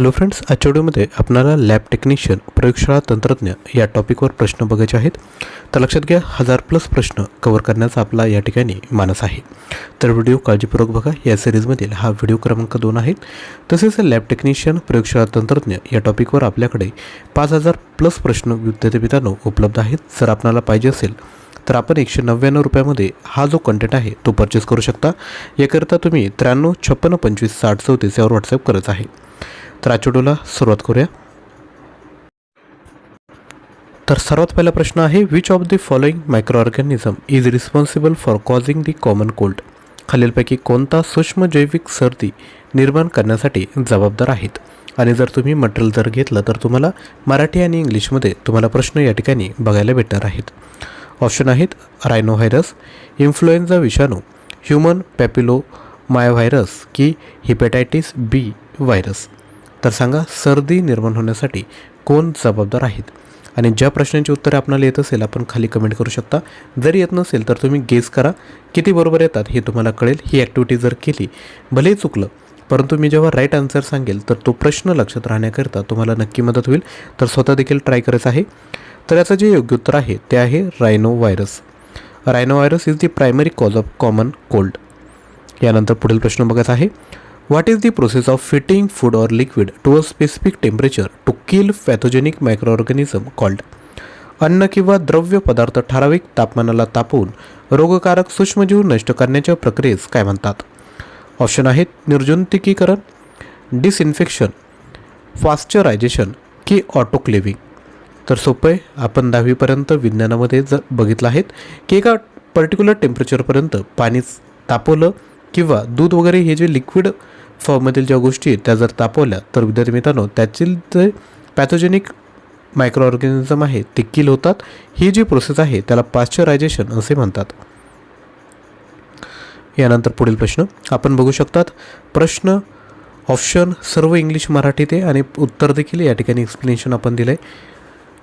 Hello friends आजच्या व्हिडिओमध्ये आपणाला लॅब टेक्निशियन प्रयोगशाळा तंत्रज्ञ या टॉपिकवर प्रश्न बघायचे आहेत. तर लक्षात घ्या हजार प्लस प्रश्न कव्हर करण्याचा आपला या ठिकाणी मानस आहे. तर व्हिडिओ काळजीपूर्वक बघा. या सिरीजमधील हा व्हिडिओ क्रमांक दोन आहे. तसेच लॅब टेक्निशियन प्रयोगशाळा तंत्रज्ञ या टॉपिकवर आपल्याकडे पाच हजार प्लस प्रश्न विद्यापीठांनो उपलब्ध आहेत. जर आपणाला पाहिजे असेल तर आपण एकशे नव्याण्णव रुपयामध्ये हा जो कंटेंट आहे तो परचेस करू शकता. याकरिता तुम्ही त्र्याण्णव छप्पन्न पंचवीस साठ चौतीस यावर व्हॉट्सअप करत आहे. तर सुरुवात करूया. तर सर्वात पहिला प्रश्न आहे which of the following microorganism is responsible for causing the common cold खालीलपैकी कोणता सूक्ष्म जैविक सर्दी निर्माण करण्यासाठी जबाबदार आहेत? आणि जर तुम्ही मटेरियल जर घेतलं तर तुम्हाला मराठी आणि इंग्लिशमध्ये तुम्हाला प्रश्न या ठिकाणी बघायला भेटणार आहेत. ऑप्शन आहेत रायनो व्हायरस इन्फ्लुएन्झा विषाणू ह्युमन पॅपिलो मायोव्हायरस की हिपॅटायटिस बी व्हायरस तर सांगा सर्दी निर्माण होण्यासाठी कोण जबाबदार आहेत? आणि ज्या प्रश्नांची उत्तरे आपल्याला येत असेल आपण खाली कमेंट करू शकता. जर येत नसेल तर तुम्ही गेस करा. किती बरोबर येतात हे तुम्हाला कळेल. ही ॲक्टिव्हिटी जर केली भलेही चुकलं परंतु मी जेव्हा राईट आन्सर सांगेल तर तो प्रश्न लक्षात राहण्याकरिता तुम्हाला नक्की मदत होईल. तर स्वतः देखील ट्राय करायचं आहे. तर याचं जे योग्य उत्तर आहे ते आहे rhinovirus rhinovirus is the primary cause of common cold यानंतर पुढील प्रश्न बघायचा आहे. What is the process of heating food or liquid to a specific temperature to kill pathogenic microorganism called called अन्न किंवा द्रव्य पदार्थ ठराविक तापमानाला तापवून रोगकारक सूक्ष्मजीव नष्ट करण्याच्या प्रक्रियेस काय म्हणतात? ऑप्शन आहेत निर्जंतुकीकरण डिसइन्फेक्शन फास्चरायझेशन की ऑटोक्लेविंग तर सोपं आहे आपण दहावीपर्यंत विज्ञानामध्ये जर बघितलं आहेत की एका पर्टिक्युलर टेम्परेचरपर्यंत पाणी तापवलं किंवा दूध वगैरे हे जे लिक्विड फॉर्ममधील ज्या गोष्टी आहेत त्या जर तापवल्या तर विद्यार्थी मित्रांनो त्यातील जे पॅथोजेनिक मायक्रो ऑर्गॅनिझम आहे ते किल होतात. ही जी प्रोसेस आहे त्याला पाश्चरायझेशन असे म्हणतात. यानंतर पुढील प्रश्न. आपण बघू शकतात प्रश्न ऑप्शन सर्व इंग्लिश मराठीत आहे आणि उत्तर देखील या ठिकाणी एक्सप्लेनेशन आपण दिलं आहे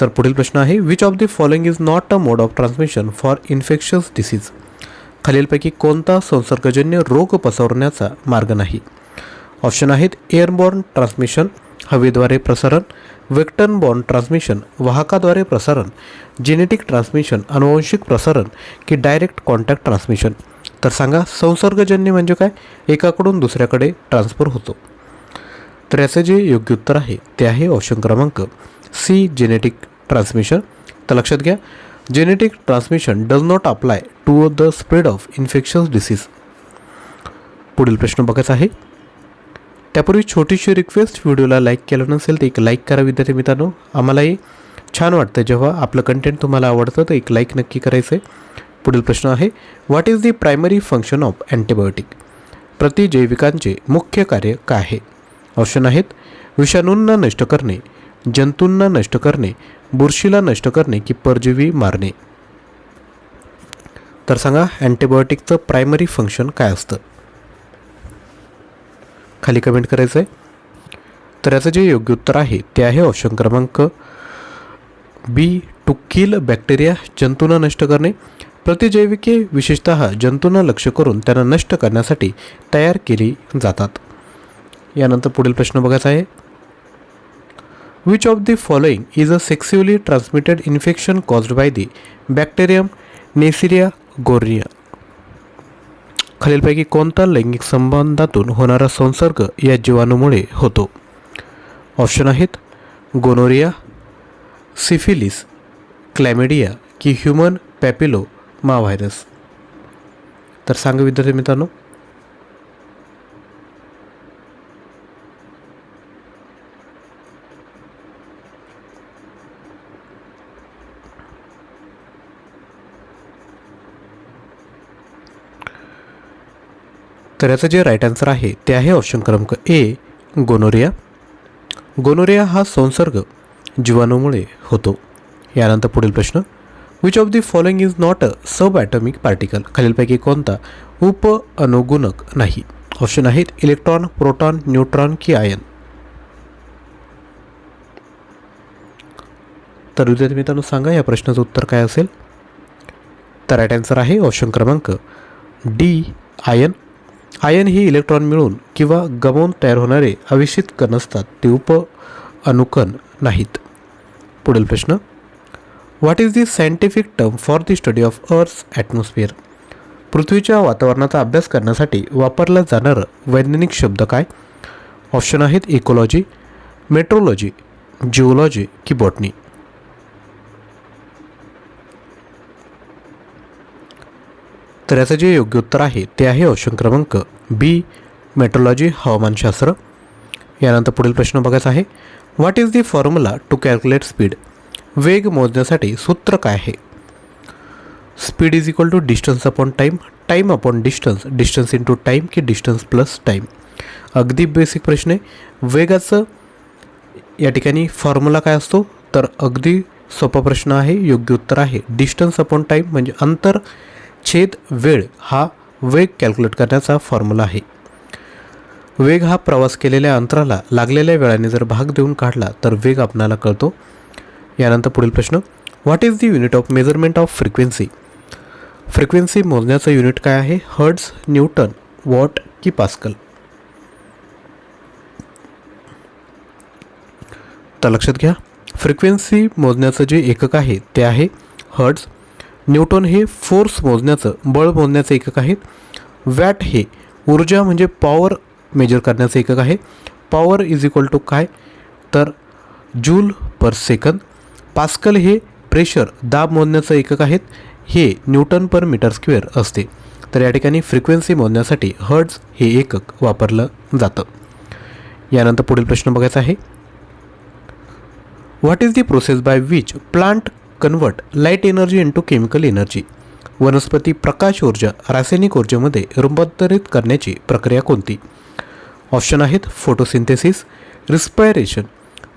तर पुढील प्रश्न आहे which of the following is not a mode of transmission for infectious disease खालीलपैकी कोणता संसर्गजन्य रोग पसरवण्याचा मार्ग नाही? ऑप्शन आहेत एअरबॉर्न ट्रान्समिशन हवेद्वारे प्रसारण वेक्टन बॉर्न ट्रान्समिशन वाहकाद्वारे प्रसारण जेनेटिक ट्रान्समिशन अनुवंशिक प्रसारण की डायरेक्ट कॉन्टॅक्ट ट्रान्समिशन. तर सांगा संसर्गजन्य म्हणजे काय? एकाकडून दुसऱ्याकडे ट्रान्सफर होतो. तर याचं जे योग्य उत्तर आहे ते आहे ऑप्शन क्रमांक सी जेनेटिक ट्रान्समिशन. तर लक्षात घ्या genetic transmission does not apply to the spread of infection disease. पुढील प्रश्न बघायचा आहे. त्यापूर्वी छोटीशी रिक्वेस्ट व्हिडिओला लाईक केलं नसेल तर एक लाईक करा विद्यार्थी मित्रांनो. आम्हालाही छान वाटतं जेव्हा आपलं कंटेंट तुम्हाला आवडतं तर एक लाईक नक्की करायचं आहे पुढील प्रश्न आहे what is the primary function of antibiotic प्रतिजैविकांचे मुख्य कार्य काय आहे? ऑप्शन आहेत विषाणूंना नष्ट करणे जंतूंना नष्ट करणे बुरशीला नष्ट करणे की परजीवी मारणे. तर सांगा अँटीबायोटिकचं प्रायमरी फंक्शन काय असतं? खाली कमेंट करायचं आहे तर याचं जे योग्य उत्तर आहे ते आहे ऑप्शन क्रमांक बी टू किल बॅक्टेरिया जंतूंना नष्ट करणे. प्रतिजैविके विशेषतः जंतूंना लक्ष करून त्यांना नष्ट करण्यासाठी तयार केली जातात. यानंतर पुढील प्रश्न बघायचा आहे. Which of the following is a sexually transmitted infection caused by the bacterium Neisseria gonorrhoeae खालीलपैकी कोणता लैंगिक संबंधातून होणारा संसर्ग या जीवाणूमुळे होतो? ऑप्शन आहेत गोनोरिया सिफिलिस क्लॅमेडिया की ह्युमन पॅपिलो मा व्हायरस तर सांगा विद्यार्थी मित्रांनो तर याचं जे राईट आन्सर आहे ते आहे ऑप्शन क्रमांक ए गोनोरिया गोनोरिया हा संसर्ग जीवाणूमुळे होतो. यानंतर पुढील प्रश्न. Which of the following is not a subatomic particle खालीलपैकी कोणता? उप अनुगुणक नाही. ऑप्शन आहेत इलेक्ट्रॉन प्रोटॉन न्यूट्रॉन की आयन तर विद्यार्थी मित्रांनो सांगा या प्रश्नाचं उत्तर काय असेल? तर राईट आन्सर आहे ऑप्शन क्रमांक डी आयन आयन ही इलेक्ट्रॉन मिळून किंवा गमवून तयार होणारे अविषित कण असतात ते उप अनुकण नाहीत. पुढील प्रश्न. What is the scientific term for the study of earth atmosphere पृथ्वीच्या वातावरणाचा अभ्यास करण्यासाठी वापरला जाणारं वैज्ञानिक शब्द काय? ऑप्शन आहेत इकोलॉजी मेट्रोलॉजी जिओलॉजी की बॉटनी तर याचं जे योग्य उत्तर आहे ते आहे ऑप्शन क्रमांक बी मेट्रोलॉजी हवामानशास्त्र. यानंतर पुढील प्रश्न बघायचा आहे what is the formula to calculate speed वेग मोजण्यासाठी सूत्र काय आहे? Speed is equal to distance upon time time upon distance distance into time की डिस्टन्स प्लस टाईम अगदी बेसिक प्रश्न आहे. वेगाचं या ठिकाणी फॉर्म्युला काय असतो? तर अगदी सोपा प्रश्न आहे योग्य उत्तर आहे. डिस्टन्स अपॉन टाईम म्हणजे अंतर छेद वेळ हा वेग कॅल्क्युलेट करण्याचा फॉर्म्युला आहे. वेग हा प्रवास केलेल्या अंतराला लागलेल्या वेळाने जर भाग देऊन काढला तर वेग आपणाला कळतो. यानंतर पुढील प्रश्न. What is the unit of measurement of frequency frequency मोजण्याचं unit काय आहे? हर्ड्स न्यूटन वॉट की पास्कल तर लक्षात घ्या. फ्रिक्वेन्सी मोजण्याचं जे एकक आहे ते आहे हर्ड्स न्यूटन हे फोर्स मोजण्याचं बळ मोजण्याचं एकक आहे वॅट हे ऊर्जा म्हणजे पॉवर मेजर करण्याचं एकक आहे. पॉवर इज इक्वल टू काय? तर जूल पर सेकंद. पास्कल हे प्रेशर दाब मोजण्याचं एकक आहेत. हे न्यूटन पर मीटर स्क्वेअर असते. तर या ठिकाणी फ्रिक्वेन्सी मोजण्यासाठी हर्ड्स हे एकक वापरलं जातं. यानंतर पुढील प्रश्न बघायचा आहे. What is the process by which plant convert light energy into chemical energy वनस्पती प्रकाश ऊर्जा रासायनिक ऊर्जेमध्ये रूपांतरित करण्याची प्रक्रिया कोणती? ऑप्शन आहेत फोटोसिंथेसिस रिस्पायरेशन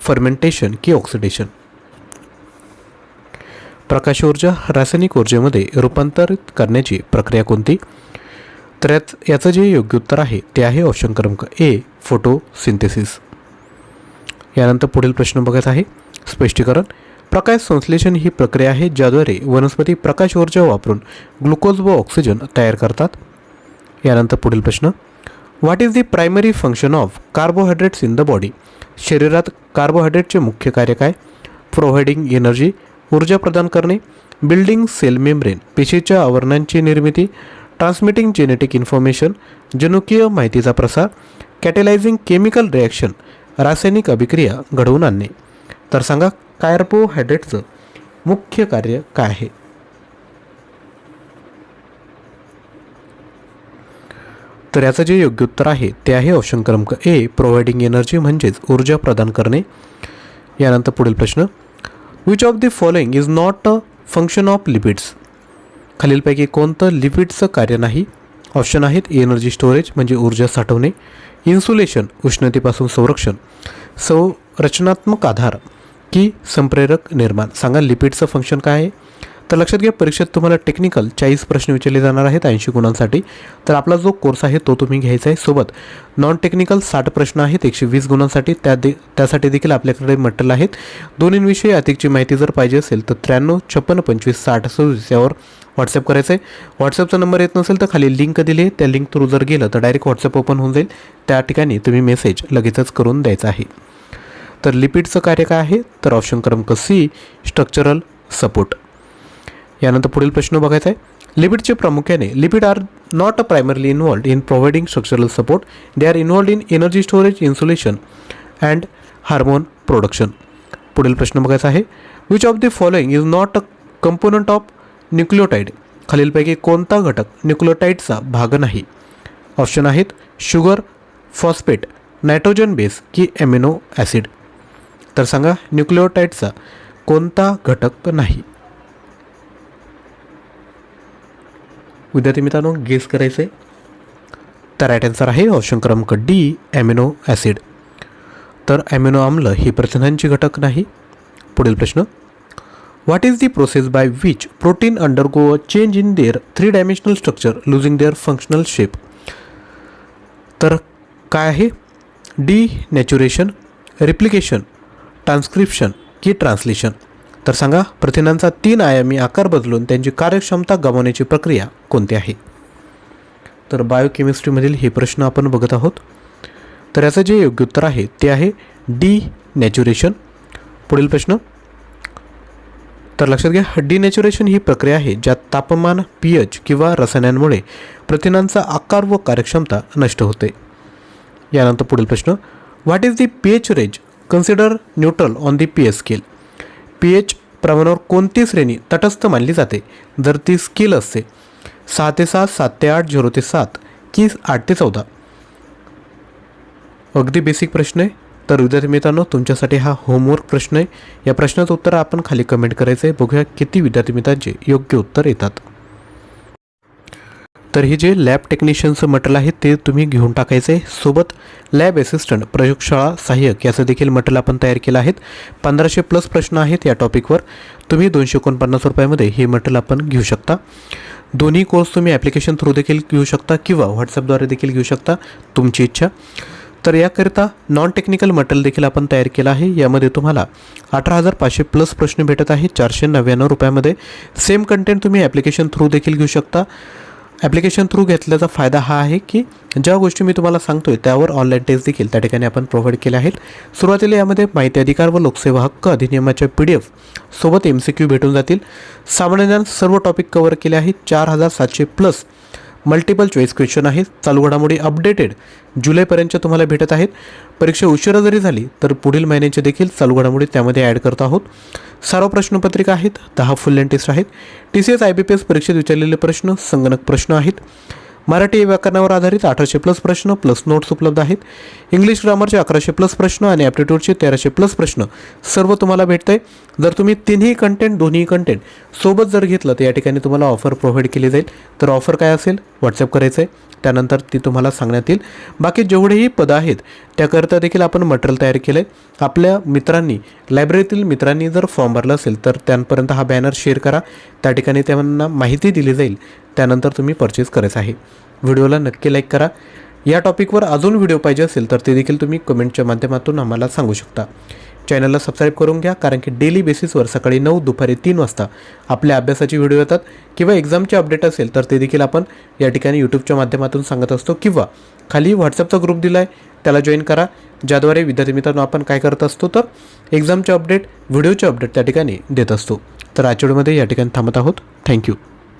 फर्मेंटेशन की ऑक्सिडेशन प्रकाश ऊर्जा रासायनिक ऊर्जेमध्ये रूपांतरित करण्याची प्रक्रिया कोणती? तर याच याचं जे योग्य उत्तर आहे ते आहे ऑप्शन क्रमांक ए फोटोसिंथेसिस यानंतर पुढील प्रश्न बघत आहे. स्पष्टीकरण प्रकाश संश्लेषण ही प्रक्रिया आहे ज्याद्वारे वनस्पती प्रकाश ऊर्जा वापरून ग्लुकोज व ऑक्सिजन तयार करतात. यानंतर पुढील प्रश्न. What is the primary function of carbohydrates in the body शरीरात कार्बोहायड्रेटचे मुख्य कार्य काय? प्रोव्हाइडिंग एनर्जी ऊर्जा प्रदान करणे बिल्डिंग सेल मेम्ब्रेन पेशीच्या आवरणांची निर्मिती ट्रान्समिटिंग जेनेटिक इन्फॉर्मेशन जनुकीय माहितीचा प्रसार कॅटेलायझिंग केमिकल रिॲक्शन रासायनिक अभिक्रिया घडवून आणणे. तर सांगा कार्बोहायड्रेटचं मुख्य कार्य काय आहे? तर याचं जे योग्य उत्तर आहे ते आहे ऑप्शन क्रमांक ए प्रोव्हाइडिंग एनर्जी म्हणजेच ऊर्जा प्रदान करणे. यानंतर पुढील प्रश्न which of the following is not a function of lipids खालीलपैकी कोणतं लिपिडचं कार्य नाही? ऑप्शन आहेत एनर्जी स्टोरेज म्हणजे ऊर्जा साठवणे इन्सुलेशन उष्णतेपासून संरक्षण संरचनात्मक आधार. की संप्रेरक निर्माण. सांगा लिपिडचं फंक्शन काय आहे? तर लक्षात घ्या परीक्षेत तुम्हाला टेक्निकल चाळीस प्रश्न विचारले जाणार आहेत ऐंशी गुणांसाठी. तर आपला जो कोर्स आहे तो तुम्ही घ्यायचा आहे सोबत. नॉन टेक्निकल साठ प्रश्न आहेत एकशे वीस गुणांसाठी. त्या दे त्यासाठी देखील आपल्याकडे मटेरियल आहेत. दोन्हींविषयी अधिकची माहिती जर पाहिजे असेल तर त्र्याण्णव छप्पन्न पंचवीस साठ सव्वीस यावर व्हॉट्सअप करायचं आहे. व्हॉट्सअपचा नंबर येत नसेल तर खाली लिंक दिली आहे. त्या लिंक थ्रू जर गेलं तर डायरेक्ट व्हॉट्सअप ओपन होऊन जाईल. त्या ठिकाणी तुम्ही मेसेज लगेचच करून द्यायचा आहे. तर लिपिडचं कार्य काय आहे? तर ऑप्शन क्रमांक सी स्ट्रक्चरल सपोर्ट यानंतर पुढील प्रश्न बघायचा आहे. लिपिडचे प्रामुख्याने lipid are not a primarily involved in providing structural support they are involved in energy storage insulation and hormone production पुढील प्रश्न बघायचा आहे. Which of the following is not a component of nucleotide खालीलपैकी कोणता घटक न्यूक्लिओटाईडचा भाग नाही? ऑप्शन आहेत शुगर फॉस्फेट नायट्रोजन बेस की एमिनो ॲसिड तर सांगा न्यूक्लिओटाईडचा कोणता घटक नाही? विद्यार्थी मित्रांनो गेस करायचं आहे. तर राईट आन्सर आहे ऑप्शन क्रमांक डी ॲमिनो ॲसिड तर ॲमिनो आम्ल हे प्रथिनांची घटक नाही. पुढील प्रश्न. What is the process by which protein undergo a change in their three dimensional structure losing their functional shape तर काय आहे? डी नॅच्युरेशन रिप्लिकेशन ट्रान्स्क्रिप्शन की ट्रान्सलेशन तर सांगा प्रथिनांचा तीन आयामी आकार बदलून त्यांची कार्यक्षमता गमावण्याची प्रक्रिया कोणती आहे? तर बायोकेमिस्ट्रीमधील हे प्रश्न आपण बघत आहोत. तर याचं जे योग्य उत्तर आहे ते आहे डी नॅच्युरेशन पुढील प्रश्न. तर लक्षात घ्या डिनॅच्युरेशन ही प्रक्रिया आहे ज्यात तापमान पी एच किंवा रसायनांमुळे प्रथिनांचा आकार व कार्यक्षमता नष्ट होते. यानंतर पुढील प्रश्न. What is the P H range consider neutral on the P H scale P H प्रमाणावर कोणती श्रेणी तटस्थ मानली जाते? जर ती स्केल असते सहा ते सात सात ते आठ झिरो ते सात की आठ ते चौदा? अगदी बेसिक प्रश्न आहे. तर विद्यार्थी मित्रांनो तुमच्यासाठी हा होमवर्क प्रश्न आहे. या प्रश्नाचं उत्तर आपण खाली कमेंट करायचं आहे बघूया किती विद्यार्थी मित्रांचे योग्य उत्तर येतात. तर हे जे लॅब टेक्निशियनचं मटेरियल आहे ते तुम्ही घेऊन टाकायचं. आहे सोबत लॅब असिस्टंट प्रयोगशाळा सहाय्यक याचं देखील मटेरियल आपण तयार केलं आहेत. पंधराशे प्लस प्रश्न आहेत या टॉपिकवर तुम्ही दोनशे एकोणपन्नास रुपयामध्ये हे मटेरियल आपण घेऊ शकता. दोन्ही कोर्स तुम्ही ॲप्लिकेशन थ्रू देखील घेऊ शकता किंवा व्हॉट्सअपद्वारे देखील घेऊ शकता तुमची इच्छा. तर याकरिता नॉन टेक्निकल मटेरियल देखील आपण तयार केलं आहे. यामध्ये तुम्हाला अठरा हजार पाचशे प्लस प्रश्न भेटत आहे चारशे नव्याण्णव रुपयामध्ये. सेम कंटेंट तुम्ही ॲप्लिकेशन थ्रू देखील घेऊ शकता. ॲप्लिकेशन थ्रू घेतल्याचा फायदा हा आहे की ज्या गोष्टी मी तुम्हाला सांगतो आहे त्यावर ऑनलाईन टेस्ट देखील त्या ठिकाणी आपण प्रोव्हाइड केल्या आहेत. सुरुवातीला यामध्ये माहिती अधिकार व लोकसेवा हक्क अधिनियमाच्या पी डी एफ सोबत एम सी क्यू भेटून जातील. सामान्य ज्ञान सर्व टॉपिक कव्हर केले आहेत. चार हजार सातशे प्लस मल्टिपल चॉईस क्वेश्चन आहेत. चालू घडामोडी अपडेटेड जुलैपर्यंत तुम्हाला भेटत आहेत. परीक्षा उशिरा जरी झाली तर पुढील महिन्यांचे देखील चालू घडामोडी त्यामध्ये ॲड करत आहोत. सर्व प्रश्नपत्रिका आहेत. दहा फुल लेंथ टेस्ट आहेत. T C S I B P S परीक्षेत विचारलेले प्रश्न संगणक प्रश्न आहेत. मराठी व्याकरणावर आधारित अठराशे प्लस प्रश्न प्लस नोट्स उपलब्ध आहेत. इंग्लिश ग्रामरचे अकराशे प्लस प्रश्न आणि ॲप्टिट्यूडचे तेराशे प्लस प्रश्न सर्व तुम्हाला भेटते आहे जर तुम्ही तिन्ही कंटेंट दोन्ही कंटेंट सोबत जर घेतलं तर या ठिकाणी तुम्हाला ऑफर प्रोव्हाइड केली जाईल. तर ऑफर काय असेल? व्हॉट्सअप करायचं आहे. त्यानंतर ती तुम्हाला सांगण्यात येईल. बाकी जेवढेही पदं आहेत त्याकरता देखील आपण मटेरियल तयार केलं आहे आपल्या मित्रांनी लायब्ररीतील मित्रांनी जर फॉर्म भरला असेल तर त्यांपर्यंत हा बॅनर शेअर करा. त्या ठिकाणी त्यांना माहिती दिली जाईल. त्यानंतर तुम्ही परचेस करायचं आहे. व्हिडिओला नक्की लाईक करा. या टॉपिकवर अजून व्हिडिओ पाहिजे असेल तर ते देखील तुम्ही कमेंटच्या माध्यमातून आम्हाला सांगू शकता. चॅनलला सबस्क्राईब करून घ्या कारण की डेली बेसिसवर सकाळी नऊ दुपारी तीन वाजता आपल्या अभ्यासाची व्हिडिओ येतात किंवा एक्झामचे अपडेट असेल तर ते देखील आपण या ठिकाणी यूट्यूबच्या माध्यमातून सांगत असतो. किंवा खाली व्हॉट्सअपचा ग्रुप दिला आहे त्याला जॉईन करा ज्याद्वारे विद्यार्थी मित्रांनो आपण काय करत असतो तर एक्झामचे अपडेट व्हिडिओचे अपडेट त्या ठिकाणी देत असतो. तर आजच्या व्हिडिओमध्ये या ठिकाणी थांबत आहोत. थँक्यू